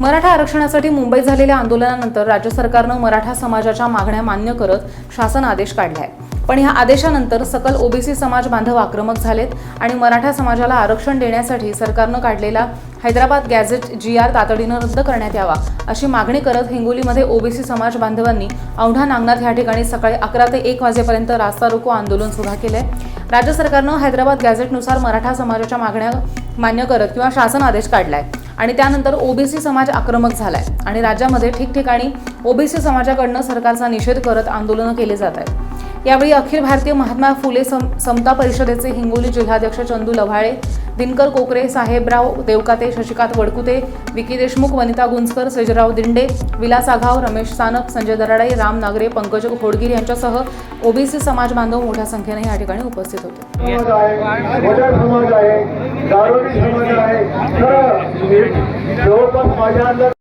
मराठा आरक्षणासाठी मुंबईत झालेल्या आंदोलनानंतर राज्य सरकारनं मराठा समाजाच्या मागण्या मान्य करत शासन आदेश काढला आहे पण ह्या आदेशानंतर सकल ओबीसी समाज बांधव आक्रमक झालेत आणि मराठा समाजाला आरक्षण देण्यासाठी सरकारनं काढलेला हैदराबाद गॅझेट जी आर तातडीनं रद्द करण्यात यावा अशी मागणी करत हिंगोलीमध्ये ओबीसी समाज बांधवांनी औंढा नागनाथ या ठिकाणी सकाळी अकरा ते एक वाजेपर्यंत रास्ता रोको आंदोलन सुद्धा केलंय. राज्य सरकारनं हैदराबाद गॅझेटनुसार मराठा समाजाच्या मागण्या मान्य करत किंवा शासन आदेश काढलाय. आणि त्यानंतर ओबीसी समाज आक्रमक झालाय. आणि राज्यामध्ये ठिकठिकाणी ओबीसी समाजाकडनं सरकारचा निषेध करत आंदोलनं केली जात आहेत. यावेळी अखिल भारतीय महात्मा फुले सम समता परिषदेचे हिंगोली जिल्हाध्यक्ष चंदू लव्हाळे दिनकर कोकरे साहेबराव देवकाते शशिकांत वडकुते विकी देशमुख वनिता गुंजकर सेजराव दिंडे विलास आघाव रमेश सानप संजय दराडे राम नागरे पंकज घोडगिर यांच्यासह ओबीसी समाज बांधव मोठ्या संख्येने या ठिकाणी उपस्थित होते समाज आहे वडर समाज आहे दारोडी समाज आहे तर जवळपास माझ्या अंदाज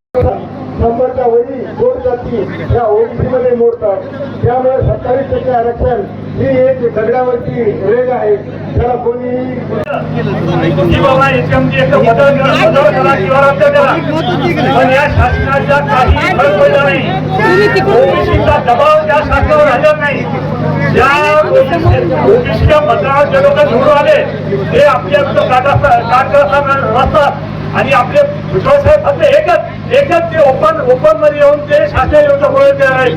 वरी दोन जाती या ओबीसी मध्ये मोडतात. त्यामुळे सत्तावीस टक्के आरक्षण ही एक दगडावरची रेग आहे. त्याला कोणी पण या शासनाचा काही फरक नाही. ओबीसीचा दबाव त्या शासनावर आलेला नाही. ज्या ओबीसीच्या मतदारात जे लोक निवडून आले ते आपल्या विरुद्ध रस्ता आणि आपले भुजबळ साहेब फक्त एकच एकच ते ओपन ओपनमध्ये येऊन ते शासन विरुद्ध ते आहे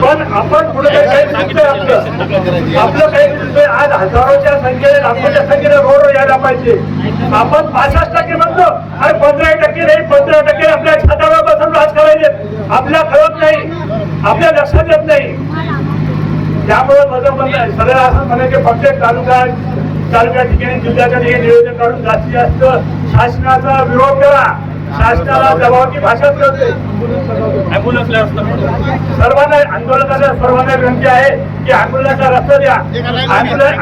पण आपण पुढे काही काही आपलं. आपलं काही दिसतोय आज हजारोच्या संख्येने लाखोच्या संख्येने रोड यायला पाहिजे. आपण पासष्ट टक्के म्हणतो. आणि पंधरा टक्के नाही पंधरा टक्के आपल्या छातावर बसून राज करायचे. आपल्या कळत नाही. आपल्या लक्षात येत नाही. त्यामुळे माझं म्हणणं आहे सगळं असं म्हणायचे प्रत्येक तालुका तालुक्या ठिकाणी जिल्ह्याच्या ठिकाणी नियोजन काढून जास्तीत जास्त शासनाचा विरोध करा. शासनाला दबावाची भाषा करते. सर्वांना आंदोलनाच्या सर्वांना विनंती आहे की आंदोलनाचा रस्ता द्या. आंदोलन